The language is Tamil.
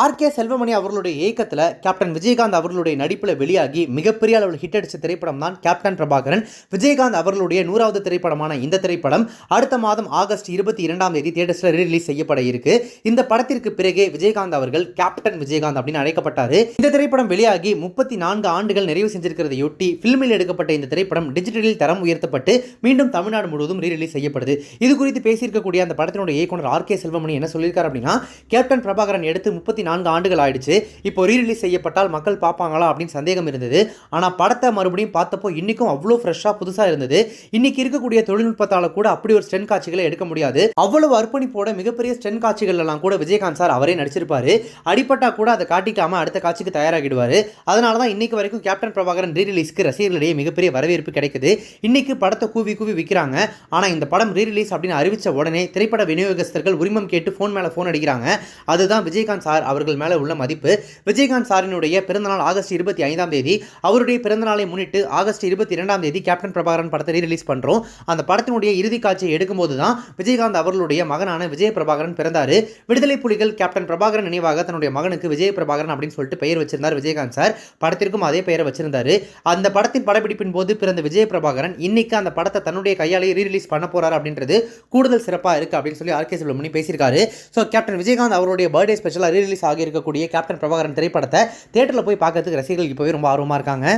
ஆர்கே செல்வமணி அவர்களுடைய இயக்கத்தில் கேப்டன் விஜயகாந்த் அவர்களுடைய நடிப்பில் வெளியாகி மிகப்பெரிய அளவில் ஹிட் அடித்த திரைப்படம் தான் கேப்டன் பிரபாகரன். விஜயகாந்த் அவர்களுடைய நூறாவது திரைப்படமான இந்த திரைப்படம் அடுத்த மாதம் ஆகஸ்ட் இருபத்தி இரண்டாம் தேதி தியேட்டர்ஸில் ரிலீஸ் செய்யப்பட இருக்கு. இந்த படத்திற்கு பிறகே விஜயகாந்த் அவர்கள் கேப்டன் விஜயகாந்த் அப்படின்னு அழைக்கப்பட்டார். இந்த திரைப்படம் வெளியாகி முப்பத்தி நான்கு ஆண்டுகள் நிறைவு செஞ்சிருக்கிறதையொட்டி ஃபில்மில் எடுக்கப்பட்ட இந்த திரைப்படம் டிஜிட்டலில் தரம் உயர்த்தப்பட்டு மீண்டும் தமிழ்நாடு முழுவதும் ரீரிலீஸ் செய்யப்படுது. இது குறித்து பேசியிருக்கக்கூடிய அந்த படத்தினுடைய இயக்குனர் ஆர்கே செல்வமணி என்ன சொல்லியிருக்காரு அப்படின்னா கேப்டன் பிரபாகரன் எடுத்து முப்பத்தி நான்கு ஆண்டுகள் ஆயிடுச்சு இப்போ ரீரிலீஸ் செய்யப்பட்டால் மக்கள் பார்ப்பாங்களா அப்படின்னு சந்தேகம் இருந்தது. ஆனால் படத்தை மறுபடியும் பார்த்தப்போ இன்னைக்கும் அவ்வளோ ஃப்ரெஷ்ஷாக புதுசாக இருந்தது. இன்னைக்கு இருக்கக்கூடிய தொழில்நுட்பத்தால் கூட அப்படி ஒரு ஸ்டென் காட்சிகளை எடுக்க முடியாது. அவ்வளவு அர்ப்பணிப்போட மிகப்பெரிய ஸ்டென் காட்சிகள் எல்லாம் கூட விஜயகாந்த் சார் அவரே நடிச்சிருப்பாரு. அடிப்பட்டா கூட அதை காட்டிக்காம அடுத்த காட்சிக்கு தயாராகிடுவார். அதனால தான் இன்னைக்கு வரைக்கும் கேப்டன் பிரபாகரன் ரீரிலீஸ்க்கு ரசிகர்களிடையே மிகப்பெரிய வரவேற்பு கிடைக்குது. இன்னைக்கு படத்தை கூவி கூவி விற்கிறாங்க ஆனால் இந்த படம் ரீரிலீஸ் அப்படின்னு அறிவித்த உடனே திரைப்பட விநியோகஸ்தர்கள் உரிமம் கேட்டு ஃபோன் மேலே ஃபோன் அடிக்கிறாங்க. அதுதான் விஜயகாந்த் சார் அவர்கள் மேலே உள்ள மதிப்பு விஜயகாந்த் சாரினுடைய பிறந்தநாள் ஆகஸ்ட் இருபத்தி ஐந்தாம் தேதி. அவருடைய பிறந்தநாளை முன்னிட்டு ஆகஸ்ட் இருபத்தி இரண்டாம் தேதி கேப்டன் பிரபாகரன் படத்தை ரீரிலீஸ் பண்ணுறோம் அந்த படத்தினுடைய இறுதி காட்சியை எடுக்கும்போது தான் விஜயகாந்த் அவர்களுடைய மகனான விஜய பிரபாகரன் பிறந்தார். விடுதலை புலிகள் கேப்டன் பிரபாகரன் நினைவாக தன்னுடைய மகனுக்கு விஜய பிரபாகரன் அப்படின்னு சொல்லிட்டு பெயர் வச்சிருந்தார் விஜயகாந்த் சார். படத்திற்கும் அதே பெயரை வச்சிருந்தாரு. அந்த படத்தின் படப்பிடிப்பின் போது பிறந்த விஜய பிரபாகரன் இன்னைக்கு அந்த படத்தை தன்னுடைய கையாலே ரீரிலீஸ் பண்ண போறாரு அப்படின்றது கூடுதல் சிறப்பாக இருக்கு அப்படின்னு சொல்லி ஆர்கே செல்வமணி பேசியிருக்காரு. ஸோ கேப்டன் விஜயகாந்த் அவருடைய பர்த்டே ஸ்பெஷலாக ரீரிலீஸ் ரிலீஸ் இருக்கக்கூடிய கேப்டன் பிரபாகரன் திரைப்படத்தை தேட்டரில் போய் பார்க்கறதுக்கு ரசிகர்கள் இப்போவே ரொம்ப ஆர்வமாக இருக்காங்க.